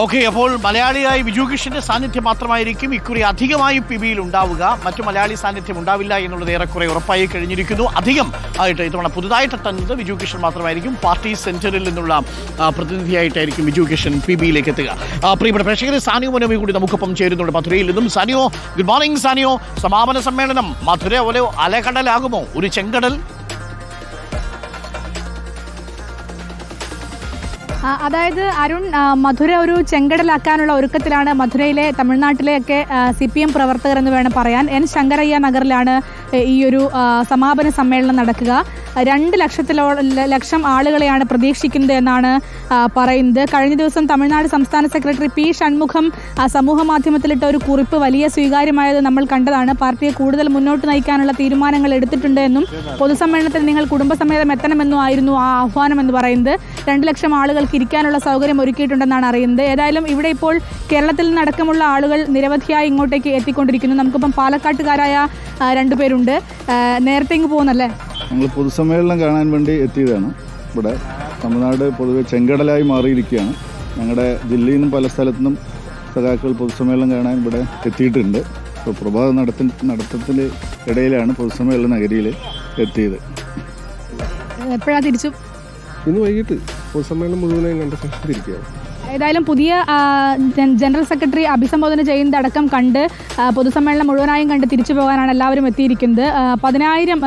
Okay അപ്പോൾ മലയാളിയായി വിജു കൃഷ്ണന്റെ സാന്നിധ്യം മാത്രമായിരിക്കും ഇക്കുറി അധികമായി പിബിയിൽ ഉണ്ടാവുക. മറ്റു മലയാളി സാന്നിധ്യം ഉണ്ടാവില്ല എന്നുള്ളത് ഏറെക്കുറെ ഉറപ്പായി കഴിഞ്ഞിരിക്കുന്നു. അധികം ആയിട്ട് ഇത്തവണ പുതുതായിട്ട് എത്തുന്നത് വിജു കൃഷ്ണൻ മാത്രമായിരിക്കും. പാർട്ടി സെന്ററിൽ നിന്നുള്ള പ്രതിനിധിയായിട്ടായിരിക്കും വിജു കൃഷ്ണൻ പി ബിയിലേക്ക് എത്തുക പ്രിയപ്പെട്ട പ്രേക്ഷകരെ സാനിയോ മനോമി കൂടി നമുക്കൊപ്പം ചേരുന്നുണ്ട് മധുരയിൽ നിന്നും. Saniyo good morning Saniyo. സമാപന സമ്മേളനം മധുര ഒരു അലകടലാകുമോ? ഒരു ചെങ്കടൽ. അതായത് അരുൺ മധുര ഒരു ചെങ്കടലാക്കാനുള്ള ഒരുക്കത്തിലാണ് മധുരയിലെ തമിഴ്നാട്ടിലെയൊക്കെ സി പി എം പ്രവർത്തകർ എന്ന് വേണം പറയാൻ. എൻ ശങ്കരയ്യ നഗറിലാണ് ഈ ഒരു സമാപന സമ്മേളനം നടക്കുക. രണ്ട് ലക്ഷത്തിലോ ലക്ഷം ആളുകളെയാണ് പ്രതീക്ഷിക്കുന്നത് എന്നാണ് പറയുന്നത്. കഴിഞ്ഞ ദിവസം തമിഴ്നാട് സംസ്ഥാന സെക്രട്ടറി പി ഷൺമുഖം സമൂഹ മാധ്യമത്തിലിട്ട ഒരു കുറിപ്പ് വലിയ സ്വീകാര്യമായത് നമ്മൾ കണ്ടതാണ്. പാർട്ടിയെ കൂടുതൽ മുന്നോട്ട് നയിക്കാനുള്ള തീരുമാനങ്ങൾ എടുത്തിട്ടുണ്ട് എന്നും പൊതുസമ്മേളനത്തിൽ നിങ്ങൾ കുടുംബസമേതം എത്തണമെന്നും ആയിരുന്നു ആ ആഹ്വാനം എന്ന് പറയുന്നത്. രണ്ട് ലക്ഷം ആളുകൾക്ക് ഇരിക്കാനുള്ള സൗകര്യം ഒരുക്കിയിട്ടുണ്ടെന്നാണ് അറിയുന്നത്. ഏതായാലും ഇവിടെ ഇപ്പോൾ കേരളത്തിൽ നിന്നടക്കമുള്ള ആളുകൾ നിരവധിയായി ഇങ്ങോട്ടേക്ക് എത്തിക്കൊണ്ടിരിക്കുന്നു. നമുക്കിപ്പം പാലക്കാട്ടുകാരായ രണ്ടുപേരുണ്ട്. നേരത്തെ ഇങ്ങ് പോകുന്നല്ലേ? ഞങ്ങൾ പൊതുസമ്മേളനം കാണാൻ വേണ്ടി എത്തിയതാണ്. ഇവിടെ തമിഴ്നാട് പൊതുവെ ചെങ്കടലായി മാറിയിരിക്കുകയാണ്. ഞങ്ങളുടെ ജില്ലയിൽ നിന്നും പല സ്ഥലത്തു നിന്നും സഖാക്കൾ പൊതുസമ്മേളനം കാണാൻ ഇവിടെ എത്തിയിട്ടുണ്ട്. അപ്പോൾ പ്രഭാത നടത്തി നടത്തത്തിന് ഇടയിലാണ് പൊതുസമ്മേളന നഗരിയിൽ എത്തിയത്. എപ്പോഴാണ് തിരിച്ചു? ഇന്ന് വൈകിട്ട്. പൊതുസമ്മേളനം മുഴുവനായും കണ്ട് ശേഷം തിരിക്കുകയാണ് ഏതായാലും പുതിയ ജനറൽ സെക്രട്ടറി അഭിസംബോധന ചെയ്യുന്നതടക്കം കണ്ട് പൊതുസമ്മേളനം മുഴുവനായും കണ്ട് തിരിച്ചു പോകാനാണ് എല്ലാവരും എത്തിയിരിക്കുന്നത്. പതിനായിരം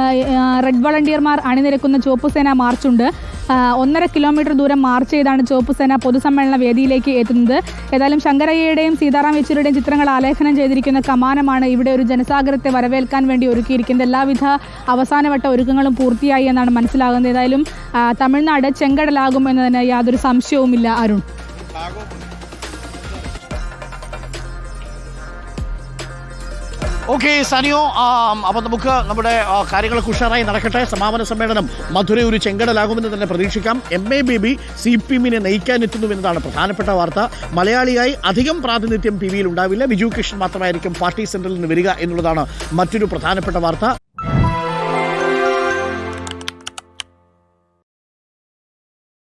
റെഡ് വളണ്ടിയർമാർ അണിനിരക്കുന്ന ചുവപ്പ് സേന മാർച്ചുണ്ട്. ഒന്നര കിലോമീറ്റർ ദൂരം മാർച്ച് ചെയ്താണ് ചുവപ്പ് സേന പൊതുസമ്മേളന വേദിയിലേക്ക് എത്തുന്നത്. ഏതായാലും ശങ്കരയ്യയുടെയും സീതാറാം യെച്ചൂരിയുടെയും ചിത്രങ്ങൾ ആലേഖനം ചെയ്തിരിക്കുന്ന കമാനമാണ് ഇവിടെ ഒരു ജനസാഗരത്തെ വരവേൽക്കാൻ വേണ്ടി ഒരുക്കിയിരിക്കുന്നത്. എല്ലാവിധ അവസാനവട്ട ഒരുക്കങ്ങളും പൂർത്തിയായി എന്നാണ് മനസ്സിലാകുന്നത്. ഏതായാലും തമിഴ്നാട് ചെങ്കടലാകും എന്നതിന് യാതൊരു സംശയവുമില്ല അരുൺ. ഓക്കെ സനിയോ അപ്പം നമുക്ക് നമ്മുടെ കാര്യങ്ങൾ ഉഷാറായി നടക്കട്ടെ. സമാപന സമ്മേളനം മധുര ഒരു ചെങ്കടലാകുമെന്ന് തന്നെ പ്രതീക്ഷിക്കാം. M A Baby C P എമ്മിനെ നയിക്കാനെത്തുന്നു എന്നതാണ് പ്രധാനപ്പെട്ട വാർത്ത. മലയാളിയായി അധികം പ്രാതിനിധ്യം പി വിയിൽ ഉണ്ടാവില്ല. ബിജു കൃഷ്ണൻ മാത്രമായിരിക്കും പാർട്ടി സെന്ററിൽ നിന്ന് വരിക എന്നുള്ളതാണ് മറ്റൊരു പ്രധാനപ്പെട്ട വാർത്ത.